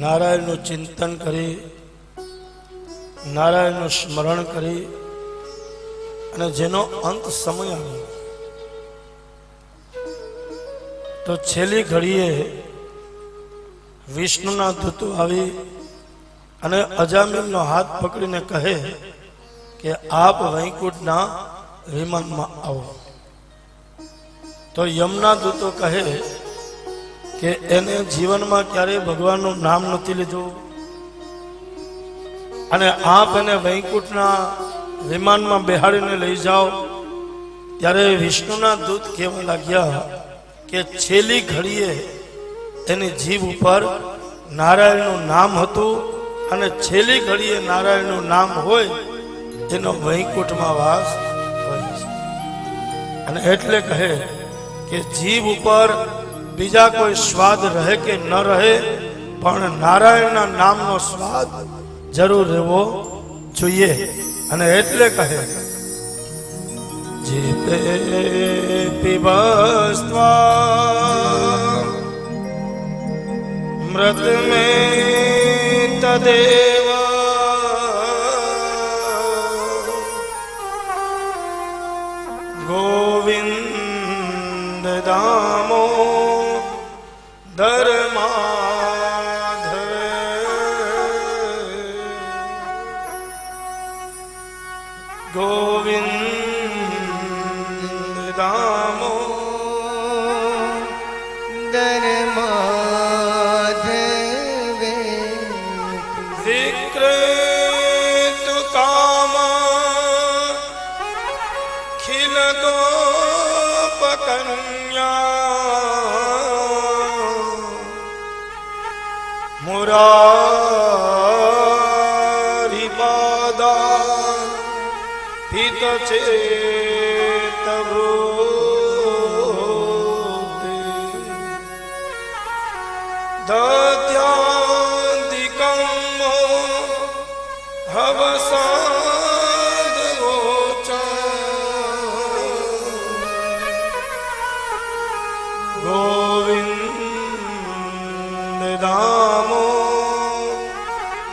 નારાયણનું ચિંતન કરી, નારાયણનું સ્મરણ કરી અને જેનો અંત સમય આવ્યો. તો છેલ્લી ઘડીએ વિષ્ણુના દૂતો આવી અને અજામીનનો હાથ પકડીને કહે કે આપ વૈકુંઠના વિમાનમાં આવો. તો યમના દૂતો કહે કે એને જીવનમાં ક્યારેય ભગવાનનું નામ નથી લીધું. અને આપ એને વૈકુંઠના વિમાનમાં બેહાડીને લઈ જાઓ, ત્યારે વિષ્ણુના દૂત કહેવા લાગ્યા કે છેલ્લી ઘડીએ એની જીભ ઉપર નારાયણનું નામ હતું અને છેલ્લી ઘડીએ નારાયણનું નામ હોય એનો વૈકુંઠમાં વાસ હોય અને એટલે કહે કે જીભ ઉપર બીજા કોઈ સ્વાદ રહે કે ન રહે, પણ નારાયણના નામનો સ્વાદ જરૂર રહેવો જોઈએ. અને એટલે કહે, જીતે પીબસ્વા મૃત મે તદેવ. ગોવિંદ દામો ધર્માધર ગોવિંદ રામો ધર્માધવે વિક્ર તુ કામ ખિલ ગોપકન્યા पादा हित चेत दध्यान्तिकं हवसादवोच गोविन्द दामो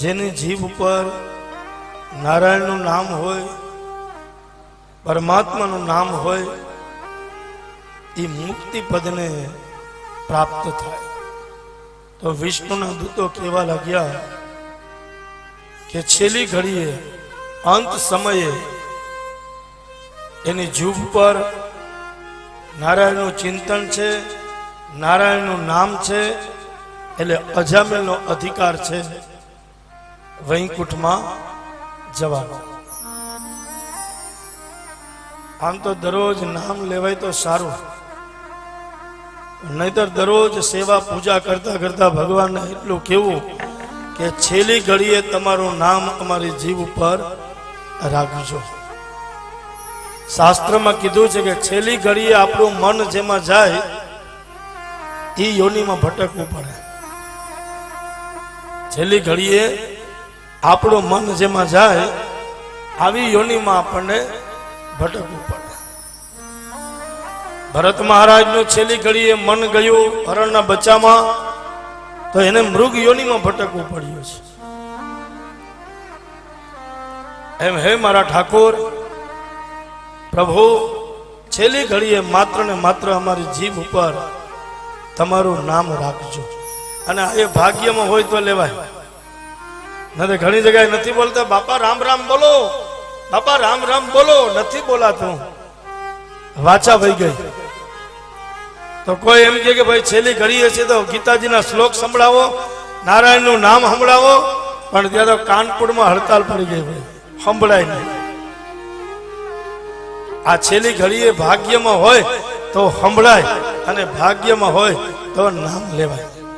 જેની જીભ ઉપર નારાયણનું નામ હોય, પરમાત્માનું નામ હોય, એ મુક્તિ પદને પ્રાપ્ત થાય. તો વિષ્ણુના દૂતો કહેવા લાગ્યા કે છેલ્લી ઘડીએ, અંત સમયે, એની જીભ પર નારાયણનું ચિંતન છે, નારાયણનું નામ છે, એટલે અજામેલનો અધિકાર છે. વૈકુંઠમાં જવાનો. આમ તો દરરોજ નામ લેવાય તો સારું. નહીતર દરરોજ સેવા પૂજા કરતા કરતા ભગવાનને એટલું કેવું કે છેલ્લી ઘડીએ તમારું નામ અમારી જીવ ઉપર રાખજો. શાસ્ત્રમાં કીધું છે કે છેલ્લી ઘડીએ આપણું મન જેમાં જાય એ યોનિમાં ભટકવું પડે. છેલ્લી ઘડીએ આપણું મન જેમાં જાય, આવી યોનિમાં આપણને ભટકવું પડે. ભરત મહારાજનું છેલ્લી ઘડીએ મન ગયું હરણના બચ્ચામાં, તો એને મૃગ યોનિમાં ભટકવું પડ્યું છે. એમ હે મારા ઠાકોર, પ્રભુ, છેલ્લી ઘડીએ માત્ર ને માત્ર અમારી જીભ ઉપર તમારું નામ રાખજો. અને આ એ ભાગ્યમાં હોય તો લેવાય. નથી ઘણી જગ્યાએ નથી બોલતા. બાપા, રામ રામ બોલો. બાપા, રામ રામ બોલો. નથી બોલાતું. વાચા વહી ગઈ. તો કોઈ એમ કે ભાઈ છેલ્લી ઘડીએ છે તો ગીતાજીના શ્લોક સંભળાવો, નારાયણનું નામ સંભળાવો, પણ ત્યાં તો કાનપુરમાં હડતાલ પડી ગઈ ભાઈ સંભળાય નહીં. આ છેલ્લી ઘડીએ ભાગ્યમાં હોય તો સંભળાય અને ભાગ્યમાં હોય તો નામ લેવાય.